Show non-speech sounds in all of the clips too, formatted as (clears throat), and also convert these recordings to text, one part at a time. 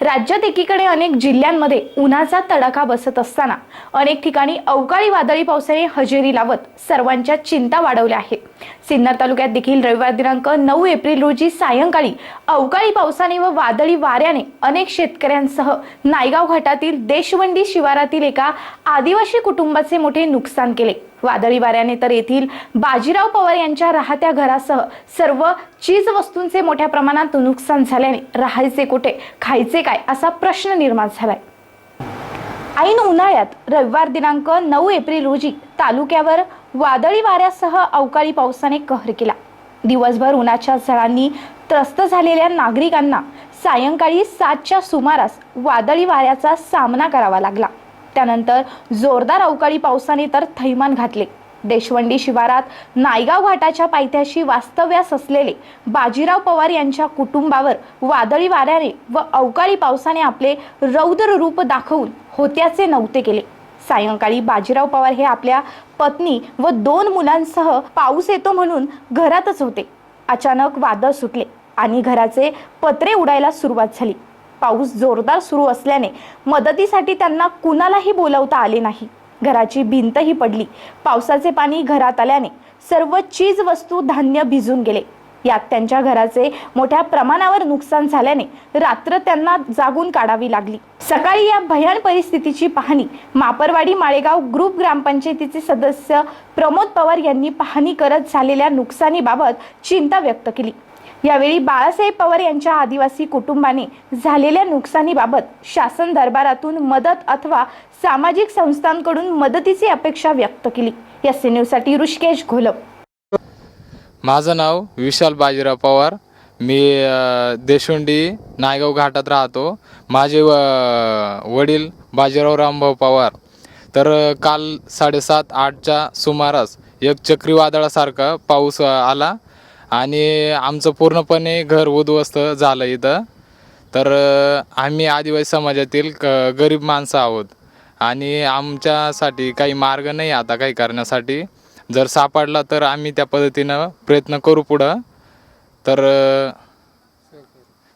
राज्यात एकीकडे अनेक जिल्ह्यांमध्ये उन्हाचा तडाखा बसत असताना अनेक ठिकाणी अवकाळी वादळी पावसाने हजेरी लावत सर्वांच्या चिंता वाढवल्या आहेत. सिन्नर तालुक्यात देखील रविवार दिनांक नऊ एप्रिल रोजी सायंकाळी अवकाळी पावसाने व वादळी वाऱ्याने अनेक शेतकऱ्यांसह नायगाव घाटातील देशवंडी शिवारातील एका आदिवासी कुटुंबाचे मोठे नुकसान केले. वादळी वाऱ्याने तर येथील बाजीराव पवार यांच्या राहत्या घरासह सर्व चीज वस्तूंचे मोठ्या प्रमाणात नुकसान झाल्याने राहायचे कुठे खायचे काय असा प्रश्न निर्माण झालाय. ऐन उन्हाळ्यात रविवार दिनांक नऊ एप्रिल रोजी तालुक्यावर वादळी वाऱ्यासह अवकाळी पावसाने कहर केला. दिवसभर उन्हाच्या झळांनी त्रस्त झालेल्या नागरिकांना सायंकाळी सातच्या सुमारास वादळी वाऱ्याचा सामना करावा लागला. त्यानंतर जोरदार अवकाळी पावसाने तर थैमान घातले. देशवंडी शिवारात नायगाव घाटाच्या पायथ्याशी वास्तव्यास असलेले बाजीराव पवार यांच्या कुटुंबावर वादळी वाऱ्याने व अवकाळी पावसाने आपले रौद्र रूप दाखवून होत्याचे नव्हते केले. सायंकाळी बाजीराव पवार हे आपल्या पत्नी व दोन मुलांसह पाऊस येतो म्हणून घरातच होते. अचानक वादळ सुटले आणि घराचे पत्रे उडायला सुरुवात झाली. पाऊस जोरदार सुरू असल्याने मदतीसाठी त्यांना कुणालाही बोलावता आले नाही. घराची भिंतही पडली. पावसाचे पाणी घरात आल्याने सर्व चीज वस्तू धान्य भिजून गेले. यात त्यांच्या घराचे मोठ्या प्रमाणावर नुकसान झाल्याने रात्र त्यांना जागून काढावी लागली. सकाळी या भयान परिस्थितीची पाहणी मापरवाडी माळेगाव ग्रुप ग्रामपंचायतीचे सदस्य प्रमोद पवार यांनी पाहणी करत झालेल्या नुकसानीबाबत चिंता व्यक्त केली. यावेळी बाळासाहेब पवार यांच्या आदिवासी कुटुंबाने झालेल्या नुकसानीबाबत शासन दरबारातून मदत अथवा सामाजिक संस्थांकडून मदतीची अपेक्षा व्यक्त केली. या साठी ऋषिकेश घोलप. माझं नाव विशाल बाजीराव पवार. मी देशोंडी नायगाव घाटात राहतो. माझे व वडील बाजीराव रामभाऊ पवार. तर काल साडेसात आठच्या सुमारास एक चक्रीवादळासारखा पाऊस आला. आणि आमचं पूर्णपणे घर उद्ध्वस्त झालं इथं. तर आम्ही आदिवासी समाजातील क गरीब माणसं आहोत. आणि आमच्यासाठी काही मार्ग नाही आता काही करण्यासाठी. जर सापडला तर आम्ही त्या पद्धतीनं प्रयत्न करू पुढं. तर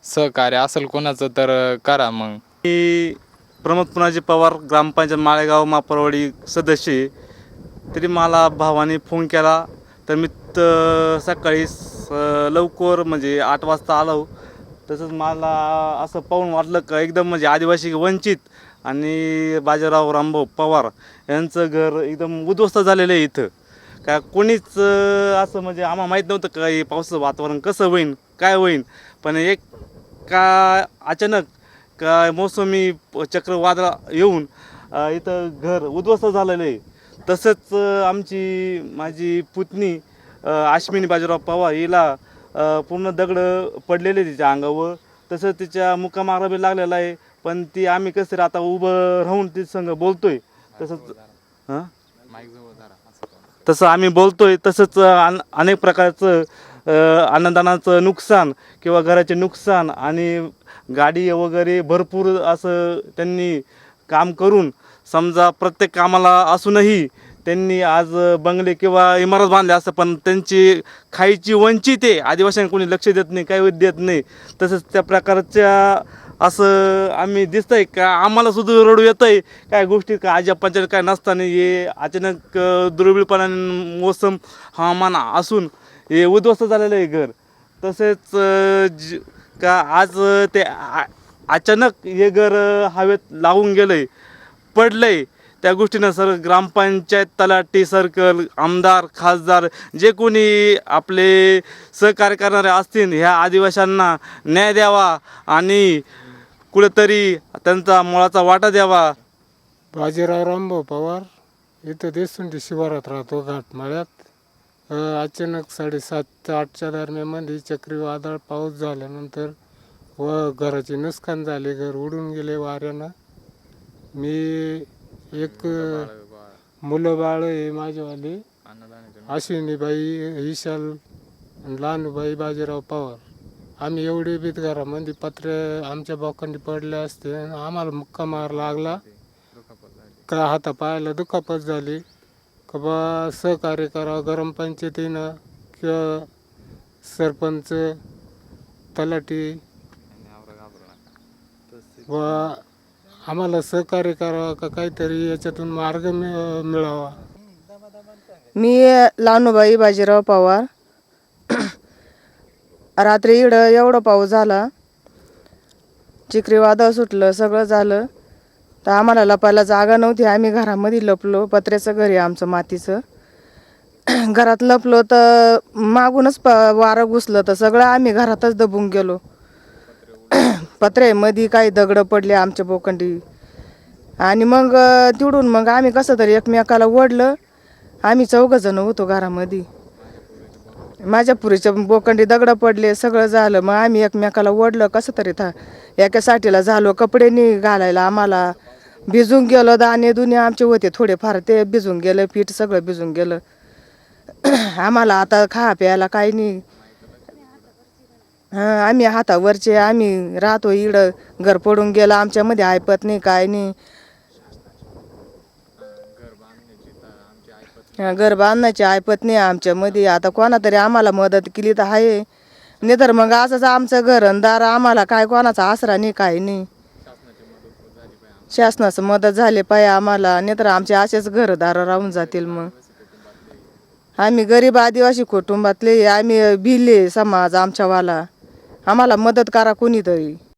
सहकार्य असेल कोणाचं तर करा मग. मी प्रमोद पुनाजी पवार ग्रामपंचायत माळेगाव मापरवाडी सदस्य. तरी मला भावाने फोन केला. तर मी सकाळी स- लवकर म्हणजे आठ वाजता आलो. तसंच मला असं पाहून वाटलं का एकदम म्हणजे आदिवासी वंचित आणि बाजीराव रामभाऊ पवार यांचं घर एकदम उद्ध्वस्त झालेलं आहे इथं. का कोणीच असं म्हणजे आम्हाला माहीत नव्हतं का हे पावसाचं वातावरण कसं होईन काय होईन. पण एक का अचानक का मोसमी प- चक्रवादळ येऊन इथं घर उद्ध्वस्त झालेलं आहे. तसंच आमची माझी पुतणी आश्मिनी बाजीराव पवार हिला पूर्ण दगड पडलेले तिच्या अंगावर. तसंच तिच्या मुकामारा बी लागलेला आहे पण ती आम्ही कसं तरी आता उभं राहून ती संग बोलतोय. तसंच हां? तसं आम्ही बोलतोय तसंच अन अनेक प्रकारचं अन्नदानाचं नुकसान किंवा घराचे नुकसान आणि गाडी वगैरे भरपूर असं त्यांनी काम करून समजा प्रत्येक कामाला असूनही त्यांनी आज बंगले किंवा इमारत बांधल्या असं पण त्यांची खायची वंचित आहे. आदिवासींना कोणी लक्ष देत नाही काही देत नाही. तसंच त्या प्रकारच्या असं आम्ही दिसतंय का आम्हाला सुद्धा रडू येतं आहे काय गोष्टी का आजी पंचायत काय नसताना हे अचानक दुर्बिळपणाने मोसम हवामान असून हे उद्ध्वस्त झालेलं आहे घर. तसेच ज का आज ते अचानक हे घर हवेत लावून गेलं आहे पडलं आहे त्या गोष्टीनं सर ग्रामपंचायत तलाठी सर्कल आमदार खासदार जे कोणी आपले सहकार्य करणारे असतील ह्या आदिवाशांना न्याय द्यावा आणि कुठेतरी त्यांचा मुळाचा वाटा द्यावा. बाजीराव रामभाऊ पवार इथं देसुंडी शिवारात राहतो घाटमाळ्यात. अचानक साडेसात ते आठच्या दरम्यानमध्ये चक्रीवादळ पाऊस झाल्यानंतर व घराचे नुकसान झाले घर उडून गेले वाऱ्यानं. मी एक मुलं बाळ आहे माझ्यावाली अश्विनीबाई विशाल लहानूबाई बाजीराव पवार. आम्ही एवढे बीत घरामध्ये पत्रे आमच्या बोकांनी पडले असते आम्हाला मुक्का मार लागला. का हाता पायाला दुखापत झाली. का बा सहकार्य करावं गरम पंचायतीनं किंवा सरपंच तलाठी. व आम्हाला सहकार्य करावं का काहीतरी याच्यातून मार्ग मिळ मिळावा. मी लानुबाई बाजीराव पवार. (clears throat) रात्री इकडं एवढं पाऊस झाला. चक्रीवादळ सुटलं सगळं झालं. तर आम्हाला लपायला जागा नव्हती. आम्ही घरामध्ये लपलो पत्र्याचं घर आहे आमचं मातीचं. (clears throat) घरात लपलो तर मागूनच प वारं घुसलं. तर सगळं आम्ही घरातच दबून गेलो. पत्र्यामध्ये काही दगडं पडले आमच्या बोकंडी. आणि मग तिडून मग आम्ही कसं तरी एकमेकाला ओढलं. आम्ही चौघजण होतो घरामध्ये माझ्या पुरीच्या बोकंडी दगडं पडले सगळं झालं. मग आम्ही एकमेकाला ओढलं कसं तरी था एका साठीला झालो कपडे नि घालायला आम्हाला. भिजून गेलो दाणे दुने आमचे होते थोडेफार ते भिजून गेलं पीठ सगळं भिजून गेलं. (clears throat) आम्हाला आता खा प्यायला काही नाही. हां आम्ही हातावरचे आम्ही राहतो इकडं. घर पडून गेलं आमच्यामध्ये ऐपत नाही काय नाही. घर बांधण्याची ऐपत नाही आमच्यामध्ये. आता कोणा तरी आम्हाला मदत केली तर आहे. नाही तर मग असंच आमचं घर आणि दार आम्हाला काय कोणाचा आसरा नाही काय नाही. शासनाचं मदत झाली पाहिजे आम्हाला. नाही तर आमचे असेच घरदार राहून जातील मग. आम्ही गरीब आदिवासी कुटुंबातले आम्ही भिले समाज आमच्यावाला. आम्हाला मदत करा कोणीतरी.